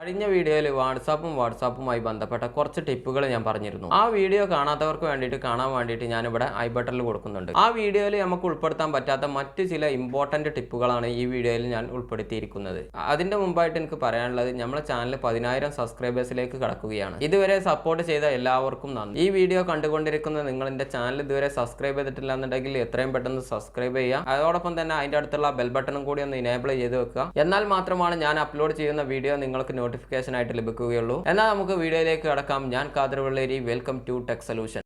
കഴിഞ്ഞ വീഡിയോയിൽ വാട്സാപ്പും വാട്സാപ്പുമായി ബന്ധപ്പെട്ട കുറച്ച് ടിപ്പുകൾ ഞാൻ പറഞ്ഞിരുന്നു. ആ വീഡിയോ കാണാത്തവർക്ക് വേണ്ടിയിട്ട് കാണാൻ വേണ്ടിയിട്ട് ഞാനിവിടെ ഐ ബട്ടണിൽ കൊടുക്കുന്നുണ്ട്. ആ വീഡിയോയിൽ നമുക്ക് ഉൾപ്പെടുത്താൻ പറ്റാത്ത മറ്റ് ചില ഇമ്പോർട്ടന്റ് ടിപ്പുകളാണ് ഈ വീഡിയോയിൽ ഞാൻ ഉൾപ്പെടുത്തിയിരിക്കുന്നത്. അതിന്റെ മുമ്പായിട്ട് എനിക്ക് പറയാനുള്ളത് നമ്മുടെ ചാനൽ പതിനായിരം സബ്സ്ക്രൈബേഴ്സിലേക്ക് കടക്കുകയാണ്. ഇതുവരെ സപ്പോർട്ട് ചെയ്ത എല്ലാവർക്കും നന്ദി. ഈ വീഡിയോ കണ്ടുകൊണ്ടിരിക്കുന്ന നിങ്ങൾ എന്റെ ചാനൽ ഇതുവരെ സബ്സ്ക്രൈബ് ചെയ്തിട്ടില്ല എന്നുണ്ടെങ്കിൽ എത്രയും പെട്ടെന്ന് സബ്സ്ക്രൈബ് ചെയ്യുക. അതോടൊപ്പം തന്നെ അതിന്റെ അടുത്തുള്ള ബെൽ ബട്ടണും കൂടി ഒന്ന് ഇനേബിൾ ചെയ്ത് വെക്കുക. എന്നാൽ മാത്രമാണ് ഞാൻ അപ്ലോഡ് ചെയ്യുന്ന വീഡിയോ നിങ്ങൾക്ക് നോട്ടിഫിക്കേഷൻ ആയിട്ട് ലഭിക്കുകയുള്ളൂ. എന്നാൽ നമുക്ക് വീഡിയോയിലേക്ക് കടക്കാം. ഞാൻ Kader Velleri welcome to tech solution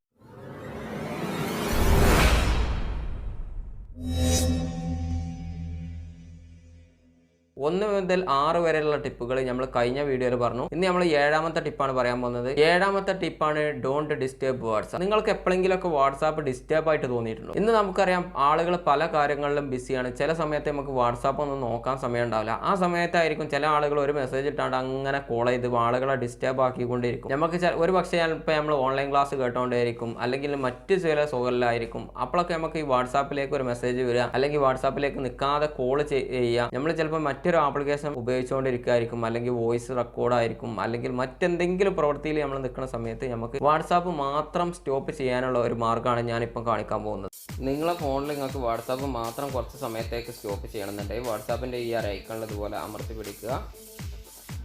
ഒന്ന് മുതൽ ആറ് വരെയുള്ള ടിപ്പുകൾ നമ്മൾ കഴിഞ്ഞ വീഡിയോയിൽ പറഞ്ഞു. ഇന്ന് നമ്മൾ ഏഴാമത്തെ ടിപ്പാണ് പറയാൻ പോകുന്നത്. ഏഴാമത്തെ ടിപ്പാണ് ഡോണ്ട് ഡിസ്റ്റേബ് വാട്സാപ്പ് നിങ്ങൾക്ക് എപ്പോഴെങ്കിലുമൊക്കെ വാട്സാപ്പ് ഡിസ്റ്റേബ് ആയിട്ട് തോന്നിയിട്ടുണ്ടോ? ഇന്ന് നമുക്കറിയാം ആളുകൾ പല കാര്യങ്ങളിലും ബിസിയാണ്. ചില സമയത്ത് നമുക്ക് വാട്സാപ്പ് ഒന്നും നോക്കാൻ സമയം ഉണ്ടാവില്ല. ആ സമയത്തായിരിക്കും ചില ആളുകൾ ഒരു മെസ്സേജ് ഇട്ടാണ്ട് അങ്ങനെ കോൾ ചെയ്ത് ആളുകളെ ഡിസ്റ്റേബ് ആക്കിക്കൊണ്ടിരിക്കും നമുക്ക് ഒരു പക്ഷേ ഇപ്പോൾ നമ്മൾ ഓൺലൈൻ ക്ലാസ് കേട്ടോണ്ടായിരിക്കും. അല്ലെങ്കിൽ മറ്റ് ചില സുഖങ്ങളിലായിരിക്കും അപ്പോഴൊക്കെ നമുക്ക് ഈ വാട്സാപ്പിലേക്ക് ഒരു മെസ്സേജ് വരിക. അല്ലെങ്കിൽ വാട്സാപ്പിലേക്ക് നിൽക്കാതെ കോൾ ചെയ്യുക നമ്മൾ ചിലപ്പോൾ മറ്റൊരു ആപ്ലിക്കേഷൻ ഉപയോഗിച്ചുകൊണ്ടിരിക്കുകയായിരിക്കും അല്ലെങ്കിൽ വോയിസ് റെക്കോർഡായിരിക്കും അല്ലെങ്കിൽ മറ്റെന്തെങ്കിലും പ്രവൃത്തിയിൽ നമ്മൾ നിൽക്കുന്ന സമയത്ത് നമുക്ക് വാട്സാപ്പ് മാത്രം സ്റ്റോപ്പ് ചെയ്യാനുള്ള ഒരു മാർഗമാണ് ഞാനിപ്പം കാണിക്കാൻ പോകുന്നത്. നിങ്ങളെ ഫോണിൽ നിങ്ങൾക്ക് വാട്സാപ്പ് മാത്രം കുറച്ച് സമയത്തേക്ക് സ്റ്റോപ്പ് ചെയ്യണമെന്നുണ്ടെങ്കിൽ വാട്സാപ്പിന്റെ ഈ ഒരു ഐക്കണിൽ ഇതുപോലെ അമർത്തി പിടിക്കുക.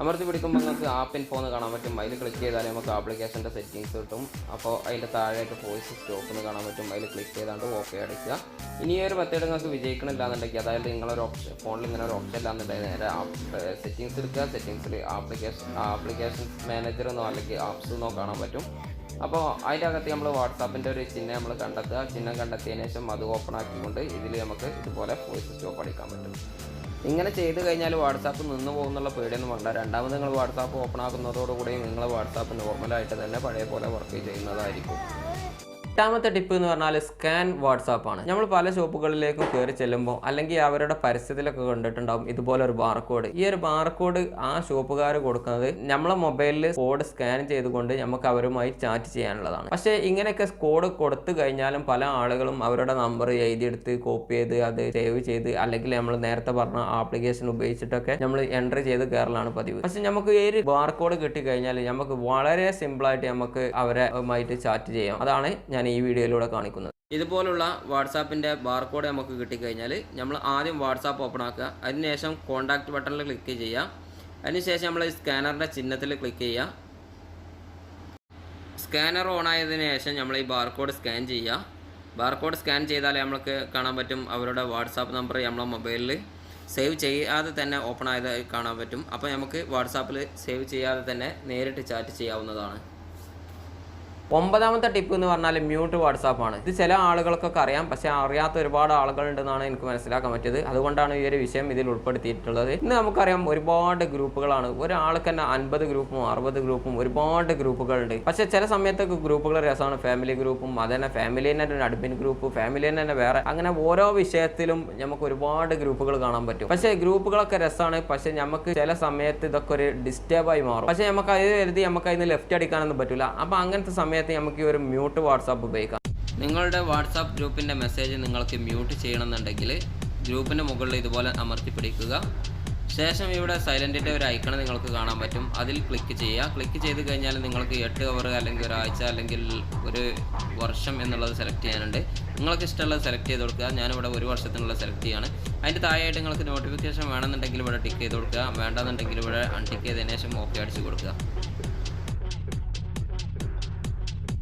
അമർത്തി പിടിക്കുമ്പോൾ നിങ്ങൾക്ക് ആപ്പ് ഫോൺ കാണാൻ പറ്റും. അതിൽ ക്ലിക്ക് ചെയ്താൽ നമുക്ക് ആപ്ലിക്കേഷന്റെ സെറ്റിങ്സ് കിട്ടും. അപ്പോൾ അതിന്റെ താഴെയായിട്ട് വോയിസ് സ്റ്റോപ്പ് എന്ന് കാണാൻ പറ്റും. അതിൽ ക്ലിക്ക് ചെയ്താണ്ട് ഓക്കെ അടിക്കുക. ഇനി ഒരു മെത്തേഡ് നിങ്ങൾക്ക് വിജയിക്കണില്ല എന്നുണ്ടെങ്കിൽ അതായത് നിങ്ങളൊരു ഓപ്ഷൻ ഫോണിൽ ഇങ്ങനെ ഒരു ഓപ്ഷൻ ഇല്ലാന്നുണ്ടെങ്കിൽ നേരെ സെറ്റിങ്സ് എടുക്കുക. സെറ്റിങ്സിൽ ആപ്ലിക്കേഷൻ ആപ്ലിക്കേഷൻ മാനേജർ എന്നോ അല്ലെങ്കിൽ ആപ്സ് എന്നോ കാണാൻ പറ്റും. അപ്പോൾ അതിന്റെ അകത്ത് നമ്മൾ വാട്സാപ്പിന്റെ ഒരു ചിഹ്നം നമ്മൾ കണ്ടെത്തുക. ചിഹ്നം കണ്ടെത്തിയതിന് ശേഷം അത് ഓപ്പൺ ആക്കിക്കൊണ്ട് ഇതിൽ നമുക്ക് ഇതുപോലെ വോയിസ് സ്റ്റോപ്പ് അടിക്കാൻ പറ്റും. ഇങ്ങനെ ചെയ്ത് കഴിഞ്ഞാൽ വാട്സാപ്പ് നിന്ന് പോകുന്നുള്ള പേടിയൊന്നും വേണ്ട. രണ്ടാമത് നിങ്ങൾ വാട്സാപ്പ് ഓപ്പൺ ആക്കുന്നതോടുകൂടി നിങ്ങൾ വാട്സാപ്പ് നോർമലായിട്ട് തന്നെ പഴയ പോലെ വർക്ക് ചെയ്യുന്നതായിരിക്കും. എട്ടാമത്തെ ടിപ്പ് എന്ന് പറഞ്ഞാൽ സ്കാൻ വാട്സാപ്പ് ആണ്. നമ്മൾ പല ഷോപ്പുകളിലേക്കും കയറി ചെല്ലുമ്പോൾ അല്ലെങ്കിൽ അവരുടെ പരസ്യത്തിലൊക്കെ കണ്ടിട്ടുണ്ടാവും ഇതുപോലെ ഒരു ബാർകോഡ്. ഈ ഒരു ബാർകോഡ് ആ ഷോപ്പുകാർ കൊടുക്കുന്നത് നമ്മളെ മൊബൈലിൽ കോഡ് സ്കാൻ ചെയ്തുകൊണ്ട് നമുക്ക് അവരുമായി ചാറ്റ് ചെയ്യാനുള്ളതാണ്. പക്ഷേ ഇങ്ങനെയൊക്കെ കോഡ് കൊടുത്തു കഴിഞ്ഞാലും പല ആളുകളും അവരുടെ നമ്പർ എഴുതിയെടുത്ത് കോപ്പി ചെയ്ത് അത് സേവ് ചെയ്ത് അല്ലെങ്കിൽ നമ്മൾ നേരത്തെ പറഞ്ഞ ആപ്ലിക്കേഷൻ ഉപയോഗിച്ചിട്ടൊക്കെ നമ്മൾ എൻട്രി ചെയ്ത് കയറലാണ് പതിവ്. പക്ഷെ നമുക്ക് ഈ ഒരു ബാർകോഡ് കിട്ടിക്കഴിഞ്ഞാൽ നമുക്ക് വളരെ സിമ്പിളായിട്ട് നമുക്ക് അവരുമായിട്ട് ചാറ്റ് ചെയ്യാം. അതാണ് ഞാൻ ഈ വീഡിയോയിലൂടെ കാണിക്കുന്നത്. ഇതുപോലുള്ള വാട്സാപ്പിന്റെ ബാർകോഡ് നമുക്ക് കിട്ടിക്കഴിഞ്ഞാൽ നമ്മൾ ആദ്യം വാട്സാപ്പ് ഓപ്പൺ ആക്കുക. അതിനുശേഷം കോൺടാക്റ്റ് ബട്ടണിൽ ക്ലിക്ക് ചെയ്യുക. അതിനുശേഷം നമ്മൾ സ്കാനറിന്റെ ചിഹ്നത്തിൽ ക്ലിക്ക് ചെയ്യുക. സ്കാനർ ഓൺ ആയതിനു ശേഷം നമ്മൾ ഈ ബാർകോഡ് സ്കാൻ ചെയ്യുക. ബാർകോഡ് സ്കാൻ ചെയ്താലേ നമുക്ക് കാണാൻ പറ്റും അവരുടെ വാട്സാപ്പ് നമ്പർ നമ്മളെ മൊബൈലിൽ സേവ് ചെയ്യാതെ തന്നെ ഓപ്പൺ ആയതായി കാണാൻ പറ്റും. അപ്പോൾ നമുക്ക് വാട്സാപ്പിൽ സേവ് ചെയ്യാതെ തന്നെ നേരിട്ട് ചാറ്റ് ചെയ്യാവുന്നതാണ്. ഒമ്പതാമത്തെ ടിപ്പ് എന്ന് പറഞ്ഞാൽ മ്യൂട്ട് വാട്സാപ്പ് ആണ്. ഇത് ചില ആളുകൾക്കൊക്കെ അറിയാം. പക്ഷെ അറിയാത്ത ഒരുപാട് ആളുകളുണ്ടെന്നാണ് എനിക്ക് മനസ്സിലാക്കാൻ പറ്റിയത്. അതുകൊണ്ടാണ് ഈ ഒരു വിഷയം ഇതിൽ ഉൾപ്പെടുത്തിയിട്ടുള്ളത്. ഇന്ന് നമുക്കറിയാം ഒരുപാട് ഗ്രൂപ്പുകളാണ്. ഒരാൾക്ക് തന്നെ അൻപത് ഗ്രൂപ്പും അറുപത് ഗ്രൂപ്പും ഒരുപാട് ഗ്രൂപ്പുകളുണ്ട്. പക്ഷെ ചില സമയത്തൊക്കെ ഗ്രൂപ്പുകൾ രസമാണ്. ഫാമിലി ഗ്രൂപ്പും അത് തന്നെ ഫാമിലി തന്നെ അഡ്മിൻ ഗ്രൂപ്പ് ഫാമിലി തന്നെ വേറെ. അങ്ങനെ ഓരോ വിഷയത്തിലും നമുക്ക് ഒരുപാട് ഗ്രൂപ്പുകൾ കാണാൻ പറ്റും. പക്ഷേ ഗ്രൂപ്പുകളൊക്കെ രസമാണ്. പക്ഷെ നമുക്ക് ചില സമയത്ത് ഇതൊക്കെ ഒരു ഡിസ്റ്റേബായി മാറും. പക്ഷെ നമുക്ക് അത് കരുതി നമുക്ക് അതിന് ലെഫ്റ്റ് അടിക്കാനൊന്നും പറ്റില്ല അപ്പോൾ അങ്ങനത്തെ സമയത്ത് നമുക്ക് ഈ ഒരു മ്യൂട്ട് വാട്സാപ്പ് ഉപയോഗിക്കാം. നിങ്ങളുടെ വാട്സാപ്പ് ഗ്രൂപ്പിന്റെ മെസ്സേജ് നിങ്ങൾക്ക് മ്യൂട്ട് ചെയ്യണമെന്നുണ്ടെങ്കിൽ ഗ്രൂപ്പിന്റെ മുകളിൽ ഇതുപോലെ അമർത്തി പിടിക്കുക. ശേഷം ഇവിടെ സൈലന്റിന്റെ ഒരു ഐക്കൺ നിങ്ങൾക്ക് കാണാൻ പറ്റും. അതിൽ ക്ലിക്ക് ചെയ്യുക. ക്ലിക്ക് ചെയ്ത് കഴിഞ്ഞാൽ നിങ്ങൾക്ക് എട്ട് അവർ അല്ലെങ്കിൽ ഒരാഴ്ച അല്ലെങ്കിൽ ഒരു വർഷം എന്നുള്ളത് സെലക്ട് ചെയ്യാനുണ്ട്. നിങ്ങൾക്ക് ഇഷ്ടമുള്ളത് സെലക്ട് ചെയ്ത് കൊടുക്കുക. ഞാനിവിടെ ഒരു വർഷത്തിനുള്ള സെലക്ട് ചെയ്യാണ്. അതിന്റെ താഴെയായിട്ട് നിങ്ങൾക്ക് നോട്ടിഫിക്കേഷൻ വേണമെന്നുണ്ടെങ്കിൽ ഇവിടെ ടിക്ക് ചെയ്ത് കൊടുക്കുക. വേണ്ടെന്നുണ്ടെങ്കിൽ ഇവിടെ അൺടിക്ക് ചെയ്തതിന് ശേഷം ഓക്കെ അടിച്ച് കൊടുക്കുക.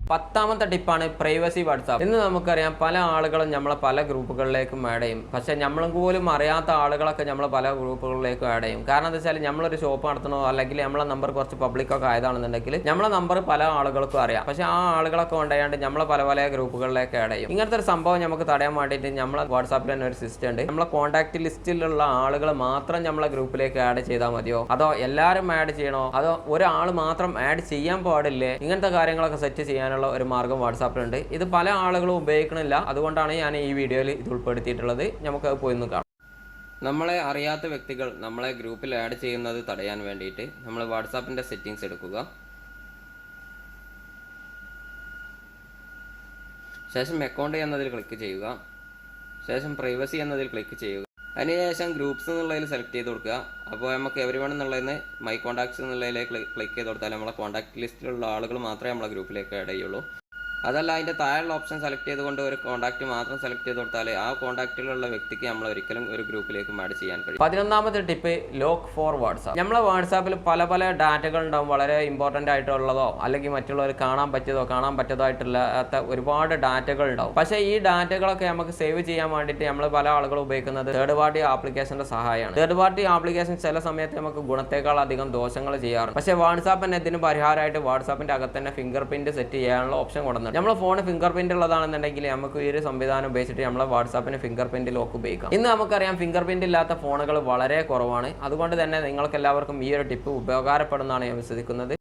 പത്താമത്തെ ടിപ്പാണ് പ്രൈവസി വാട്സാപ്പ്. ഇന്ന് നമുക്കറിയാം പല ആളുകളും നമ്മളെ പല ഗ്രൂപ്പുകളിലേക്കും ആഡ് ചെയ്യും. പക്ഷേ നമ്മളും പോലും അറിയാത്ത ആളുകളൊക്കെ നമ്മളെ പല ഗ്രൂപ്പുകളിലേക്കും ആഡ് ചെയ്യും. കാരണം എന്താ വെച്ചാൽ നമ്മളൊരു ഷോപ്പ് നടത്തണോ അല്ലെങ്കിൽ നമ്മളെ നമ്പർ കുറച്ച് പബ്ലിക്കൊക്കെ ആയതാണെന്നുണ്ടെങ്കിൽ നമ്മളെ നമ്പർ പല ആളുകൾക്കും അറിയാം. പക്ഷേ ആ ആളുകളൊക്കെ ഉണ്ടായാണ്ട് നമ്മളെ പല പല ഗ്രൂപ്പുകളിലേക്ക് ആഡ് ചെയ്യും. ഇങ്ങനത്തെ ഒരു സംഭവം നമുക്ക് തടയാൻ വേണ്ടിയിട്ട് നമ്മളെ വാട്സാപ്പിൽ തന്നെ ഒരു സിസ്റ്റം ഉണ്ട്. നമ്മളെ കോൺടാക്ട് ലിസ്റ്റിലുള്ള ആളുകൾ മാത്രം നമ്മളെ ഗ്രൂപ്പിലേക്ക് ആഡ് ചെയ്താൽ മതിയോ? അതോ എല്ലാവരും ആഡ് ചെയ്യണോ? അതോ ഒരാൾ മാത്രം ആഡ് ചെയ്യാൻ പാടില്ലേ? ഇങ്ങനത്തെ കാര്യങ്ങളൊക്കെ സെറ്റ് ചെയ്യാനുള്ള ഒരു മാർഗം വാട്സാപ്പിലുണ്ട്. ഇത് പല ആളുകളും ഉപയോഗിക്കണില്ല. അതുകൊണ്ടാണ് ഞാൻ ഈ വീഡിയോയിൽ ഇത് ഉൾപ്പെടുത്തിയിട്ടുള്ളത്. നമുക്ക് പോയി ഒന്ന് കാണാം. നമ്മളെ അറിയാത്ത വ്യക്തികൾ നമ്മളെ ഗ്രൂപ്പിൽ ആഡ് ചെയ്യുന്നത് തടയാൻ വേണ്ടിയിട്ട് നമ്മൾ വാട്സാപ്പിന്റെ സെറ്റിങ്സ് എടുക്കുക. ശേഷം അക്കൗണ്ട് എന്നതിൽ ക്ലിക്ക് ചെയ്യുക. ശേഷം പ്രൈവസി എന്നതിൽ ക്ലിക്ക് ചെയ്യുക. അതിനുശേഷം ഗ്രൂപ്പ്സ് എന്നുള്ളതിൽ സെലക്ട് ചെയ്ത് കൊടുക്കുക. അപ്പോൾ നമുക്ക് എവരി വൺ എന്നുള്ളതിന് മൈ കോൺടാക്ട്സ് എന്നുള്ളതിലേക്ക് ക്ലിക്ക് ചെയ്ത് കൊടുത്താൽ നമ്മളെ കോൺടാക്ട് ലിസ്റ്റിലുള്ള ആളുകൾ മാത്രമേ നമ്മളെ ഗ്രൂപ്പിലേക്ക് ആഡ് ചെയ്യുള്ളൂ. അതല്ല അതിന്റെ താഴെയുള്ള ഓപ്ഷൻ സെലക്ട് ചെയ്തുകൊണ്ട് ഒരു കോൺടാക്ട് മാത്രം സെലക്ട് ചെയ്ത് കൊടുത്താൽ ആ കോൺടാക്റ്റിലുള്ള വ്യക്തിക്ക് നമ്മൾ ഒരിക്കലും ഒരു ഗ്രൂപ്പിലേക്ക് ആഡ് ചെയ്യാൻ കഴിയും പതിനൊന്നാമത്തെ ടിപ്പ് ലോക്ക് ഫോർ വാട്സാപ്പ് നമ്മളെ വാട്സാപ്പിൽ പല പല ഡാറ്റകൾ ഉണ്ടാവും. വളരെ ഇമ്പോർട്ടന്റ് ആയിട്ടുള്ളതോ അല്ലെങ്കിൽ മറ്റുള്ളവർ കാണാൻ പറ്റിയതോ കാണാൻ പറ്റതായിട്ടുള്ളാത്ത ഒരുപാട് ഡാറ്റകൾ ഉണ്ടാവും. പക്ഷേ ഈ ഡാറ്റകളൊക്കെ നമുക്ക് സേവ് ചെയ്യാൻ വേണ്ടിയിട്ട് നമ്മൾ പല ആളുകളും ഉപയോഗിക്കുന്നത് തേർഡ് പാർട്ടി ആപ്ലിക്കേഷന്റെ സഹായമാണ്. തേർഡ് പാർട്ടി ആപ്ലിക്കേഷൻ ചില സമയത്ത് നമുക്ക് ഗുണത്തേക്കാൾ അധികം ദോഷങ്ങൾ ചെയ്യാറുണ്ട്. പക്ഷേ വാട്സാപ്പ് തന്നെ ഇതിന് പരിഹാരമായിട്ട് വാട്സാപ്പിന്റെ അകത്ത് തന്നെ ഫിംഗർ പ്രിന്റ് സെറ്റ് ചെയ്യാനുള്ള ഓപ്ഷൻ കൊടുക്കുന്നുണ്ട് നമ്മളെ ഫോണ് ഫിംഗർ പ്രിന്റ് ഉള്ളതാണെന്നുണ്ടെങ്കിൽ നമുക്ക് ഈ ഒരു സംവിധാനം ഉപയോഗിച്ചിട്ട് നമ്മളെ വാട്സാപ്പിന് ഫിംഗർ പ്രിന്റ് ലോക്ക് ഉപയോഗിക്കാം. ഇന്ന് നമുക്കറിയാം ഫിംഗർ പ്രിന്റ് ഇല്ലാത്ത ഫോണുകൾ വളരെ കുറവാണ്. അതുകൊണ്ട് തന്നെ നിങ്ങൾക്ക് എല്ലാവർക്കും ഈ ഒരു ടിപ്പ് ഉപകാരപ്പെടുന്നതാണ് ഞാൻ വിശ്വസിക്കുന്നത്.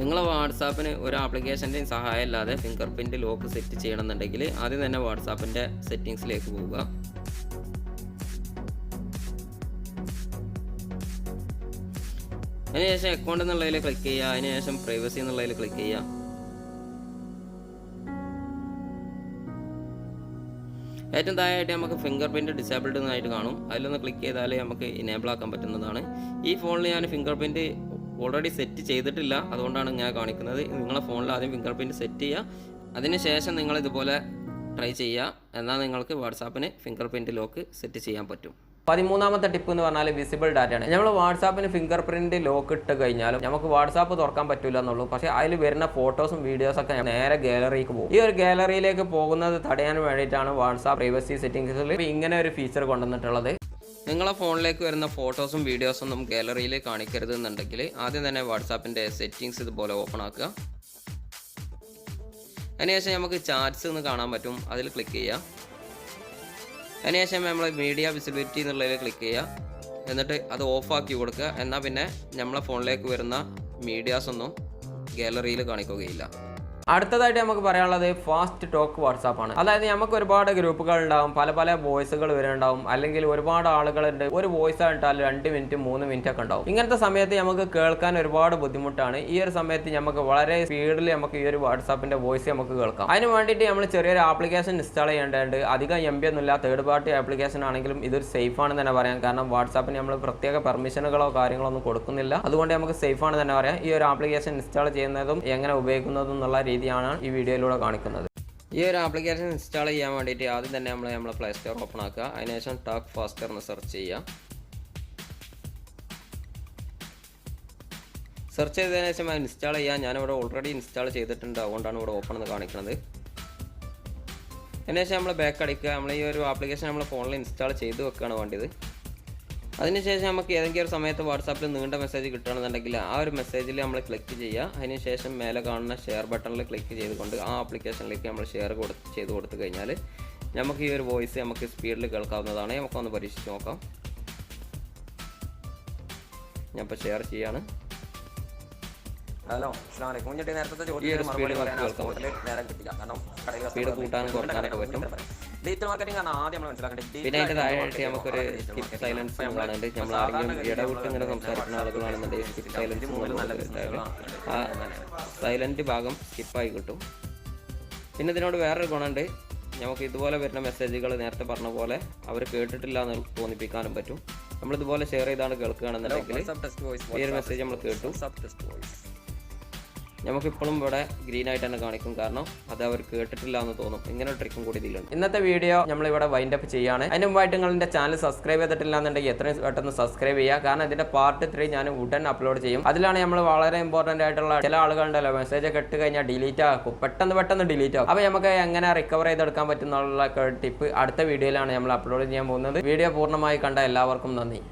നിങ്ങൾ വാട്സാപ്പിന് ഒരു ആപ്ലിക്കേഷന്റെയും സഹായം ഇല്ലാതെ ഫിംഗർ പ്രിന്റ് ലോക്ക് സെറ്റ് ചെയ്യണമെന്നുണ്ടെങ്കിൽ ആദ്യം തന്നെ വാട്സാപ്പിന്റെ സെറ്റിങ്സിലേക്ക് പോവുക. അതിനുശേഷം അക്കൗണ്ട് എന്നുള്ളതിൽ ക്ലിക്ക് ചെയ്യുക. അതിനുശേഷം പ്രൈവസി എന്നുള്ളതിൽ ക്ലിക്ക് ചെയ്യുക. ഏറ്റവും താഴെയായിട്ട് നമുക്ക് ഫിംഗർ പ്രിന്റ് ഡിസേബിൾഡ് എന്നായിട്ട് കാണും. അതിലൊന്ന് ക്ലിക്ക് ചെയ്താലേ നമുക്ക് ഇനേബിൾ ആക്കാൻ പറ്റുന്നതാണ്. ഈ ഫോണിൽ ഞാൻ ഫിംഗർ പ്രിന്റ് ഓൾറെഡി സെറ്റ് ചെയ്തിട്ടില്ല. അതുകൊണ്ടാണ് ഞാൻ കാണിക്കുന്നത്. നിങ്ങളെ ഫോണിൽ ആദ്യം ഫിംഗർ പ്രിന്റ് സെറ്റ് ചെയ്യുക അതിനുശേഷം നിങ്ങൾ ഇതുപോലെ ട്രൈ ചെയ്യുക എന്നാൽ നിങ്ങൾക്ക് വാട്സാപ്പിന് ഫിംഗർ പ്രിന്റ് ലോക്ക് സെറ്റ് ചെയ്യാൻ പറ്റും. പതിമൂന്നാമത്തെ ടിപ്പ് എന്ന് പറഞ്ഞാൽ വിസിബിൾ ഡാറ്റയാണ് നമ്മൾ വാട്സാപ്പിന് ഫിംഗർ പ്രിന്റ് ലോക്ക് ഇട്ട് കഴിഞ്ഞാലും നമുക്ക് വാട്സാപ്പ് തുറക്കാൻ പറ്റില്ല എന്നുള്ളൂ. പക്ഷേ അതിൽ വരുന്ന ഫോട്ടോസും വീഡിയോസും ഒക്കെ നേരെ ഗാലറിക്ക് പോകും. ഈ ഒരു ഗാലറിയിലേക്ക് പോകുന്നത് തടയാൻ വേണ്ടിയിട്ടാണ് വാട്സാപ്പ് പ്രൈവസി സെറ്റിംഗ്സിൽ ഇങ്ങനെ ഒരു ഫീച്ചർ കൊണ്ടുവന്നിട്ടുള്ളത്. നിങ്ങളെ ഫോണിലേക്ക് വരുന്ന ഫോട്ടോസും വീഡിയോസും ഒന്നും ഗാലറിയിൽ കാണിക്കരുത് എന്നുണ്ടെങ്കിൽ ആദ്യം തന്നെ വാട്സാപ്പിന്റെ സെറ്റിങ്സ് ഇതുപോലെ ഓപ്പൺ ആക്കുക. അതിനുശേഷം നമുക്ക് ചാറ്റ്സ് എന്ന് കാണാൻ പറ്റും. അതിൽ ക്ലിക്ക് ചെയ്യാം അതിനുശേഷം നമ്മൾ മീഡിയ വിസിബിലിറ്റി എന്നുള്ളതിൽ ക്ലിക്ക് ചെയ്യുക. എന്നിട്ട് അത് ഓഫാക്കി കൊടുക്കുക. എന്നാൽ പിന്നെ നമ്മളെ ഫോണിലേക്ക് വരുന്ന മീഡിയാസ് ഒന്നും ഗാലറിയിൽ കാണിക്കുകയില്ല. അടുത്തതായിട്ട് നമുക്ക് പറയാനുള്ളത് ഫാസ്റ്റ് ടോക്ക് വാട്സാപ്പ് ആണ്. അതായത് നമുക്ക് ഒരുപാട് ഗ്രൂപ്പുകൾ ഉണ്ടാവും പല പല വോയിസുകൾ വരുന്നുണ്ടാവും അല്ലെങ്കിൽ ഒരുപാട് ആളുകളുണ്ട് ഒരു വോയിസ് ആയിട്ടാൽ രണ്ട് മിനിറ്റ് മൂന്ന് മിനിറ്റ് ഒക്കെ ഉണ്ടാവും. ഇങ്ങനത്തെ സമയത്ത് നമുക്ക് കേൾക്കാൻ ഒരുപാട് ബുദ്ധിമുട്ടാണ്. ഈ ഒരു സമയത്ത് നമുക്ക് വളരെ സ്പീഡിൽ നമുക്ക് ഈ ഒരു വാട്സാപ്പിന്റെ വോയിസ് നമുക്ക് കേൾക്കാം. അതിന് വേണ്ടിയിട്ട് നമ്മൾ ചെറിയൊരു ആപ്ലിക്കേഷൻ ഇൻസ്റ്റാൾ ചെയ്യേണ്ടതുണ്ട്. അധികം എം ബി ഒന്നുമില്ല തേർഡ് പാർട്ടി ആപ്ലിക്കേഷൻ ആണെങ്കിലും ഇതൊരു സേഫ് ആണെന്ന് തന്നെ പറയാം. കാരണം വാട്സാപ്പിന് നമ്മൾ പ്രത്യേക പെർമിഷനുകളോ കാര്യങ്ങളോ ഒന്നും കൊടുക്കുന്നില്ല. അതുകൊണ്ട് നമുക്ക് സേഫ് ആണ് തന്നെ പറയാം. ഈ ഒരു ആപ്ലിക്കേഷൻ ഇൻസ്റ്റാൾ ചെയ്യുന്നതും എങ്ങനെ ഉപയോഗിക്കുന്നതും എന്നുള്ള രീതിയാണ് ഈ വീഡിയോയിലൂടെ കാണിക്കുന്നത്. ഈ ഒരു ആപ്ലിക്കേഷൻ ഇൻസ്റ്റാൾ ചെയ്യാൻ വേണ്ടിയിട്ട് ആദ്യം തന്നെ നമ്മൾ നമ്മളെ പ്ലേ സ്റ്റോർ ഓപ്പൺ ആക്കുക. അതിനുശേഷം ടാക്ക് ഫാസ്റ്റർ എന്ന് സെർച്ച് ചെയ്യാം സെർച്ച് ചെയ്തതിനു ശേഷം അത് ഇൻസ്റ്റാൾ ചെയ്യാൻ ഞാനിവിടെ ഓൾറെഡി ഇൻസ്റ്റാൾ ചെയ്തിട്ടുണ്ട്. അതുകൊണ്ടാണ് ഇവിടെ ഓപ്പൺ എന്ന് കാണിക്കുന്നത്. അതിനുശേഷം നമ്മൾ ബാക്ക് അടിക്കുക. നമ്മൾ ഈ ഒരു ആപ്ലിക്കേഷൻ നമ്മൾ ഫോണിൽ ഇൻസ്റ്റാൾ ചെയ്ത് വെക്കുകയാണ് വേണ്ടത്. അതിനുശേഷം നമുക്ക് ഏതെങ്കിലും ഒരു സമയത്ത് വാട്സാപ്പിൽ നീണ്ട മെസ്സേജ് കിട്ടുകയാണെന്നുണ്ടെങ്കിൽ ആ ഒരു മെസ്സേജിൽ നമ്മൾ ക്ലിക്ക് ചെയ്യുക. അതിനുശേഷം മേലെ കാണുന്ന ഷെയർ ബട്ടണിൽ ക്ലിക്ക് ചെയ്തുകൊണ്ട് ആ ആപ്ലിക്കേഷനിലേക്ക് നമ്മൾ ഷെയർ കൊടുത്ത് ചെയ്ത് കൊടുത്തു കഴിഞ്ഞാൽ നമുക്ക് ഈ ഒരു വോയിസ് നമുക്ക് സ്പീഡിൽ കേൾക്കാവുന്നതാണ്. നമുക്കൊന്ന് പരീക്ഷിച്ച് നോക്കാം. ഞാൻ ഇപ്പോൾ ഷെയർ ചെയ്യാണ്. ഹലോ അസ്ലാം നേരത്തെ സ്പീഡ് കൂട്ടാനും കുറക്കാനൊക്കെ പറ്റും. ഡിജിറ്റൽ മാർക്കറ്റിംഗ് ആണ് ആദ്യം നമ്മൾ മനസ്സിലാക്കേണ്ടത്. പിന്നെ അതിന്റെ താഴെയായിട്ട് നമുക്കൊരു സ്കിപ്പ് സൈലൻസ് കാണുന്നുണ്ട് നമ്മൾ ആരെങ്കിലും ഇടവിട്ട് ഇങ്ങനെ സംസാരിക്കുന്ന ആളുകളാണെന്നുണ്ടെങ്കിൽ സ്കിപ്പ് സൈലൻസ് ആ സൈലന്റ് ഭാഗം സ്കിപ്പായി കിട്ടും. പിന്നെ ഇതിനോട് വേറൊരു ഗുണമുണ്ട്. നമുക്ക് ഇതുപോലെ വരുന്ന മെസ്സേജുകൾ നേരത്തെ പറഞ്ഞ പോലെ അവർ കേട്ടിട്ടില്ല എന്ന് തോന്നിപ്പിക്കാനും പറ്റും. നമ്മൾ ഇതുപോലെ ഷെയർ ചെയ്താണ് കേൾക്കുകയാണെന്നുണ്ടെങ്കിൽ ഈ ഒരു മെസ്സേജ് നമ്മൾ കേട്ടു. സബ് ടെസ്റ്റ് വോയിസ് നമുക്കിപ്പോഴും ഇവിടെ ഗ്രീൻ ആയിട്ട് തന്നെ കാണിക്കും. കാരണം അത് അവർ കേട്ടിട്ടില്ല എന്ന് തോന്നും. ഇങ്ങനെ ട്രിക്കും കൂടി ഇതിലുണ്ട്. ഇന്നത്തെ വീഡിയോ നമ്മൾ ഇവിടെ വൈൻഡ് അപ്പ് ചെയ്യാണ്. അതിന് മുമ്പായിട്ട് നിങ്ങൾ നിങ്ങളുടെ ചാനൽ സബ്സ്ക്രൈബ് ചെയ്തിട്ടില്ല എന്നുണ്ടെങ്കിൽ എത്രയും പെട്ടെന്ന് സബ്സ്ക്രൈബ് ചെയ്യുക. കാരണം ഇതിന്റെ പാർട്ട് ത്രീ ഞാൻ ഉടൻ അപ്ലോഡ് ചെയ്യും. അതിലാണ് നമ്മൾ വളരെ ഇമ്പോർട്ടന്റ് ആയിട്ടുള്ള ചില ആളുകളുണ്ടല്ലോ. മെസ്സേജ് ഒക്കെ ഇട്ട് കഴിഞ്ഞാൽ ഡിലീറ്റ് ആക്കും. പെട്ടെന്ന് പെട്ടെന്ന് ഡിലീറ്റ് ആകും അപ്പോൾ നമുക്ക് എങ്ങനെ റിക്കവർ ചെയ്തെടുക്കാൻ പറ്റുന്നുള്ള ടിപ്പ് അടുത്ത വീഡിയോയിലാണ് നമ്മൾ അപ്ലോഡ് ചെയ്യാൻ പോകുന്നത്. വീഡിയോ പൂർണമായി കണ്ട എല്ലാവർക്കും നന്ദി.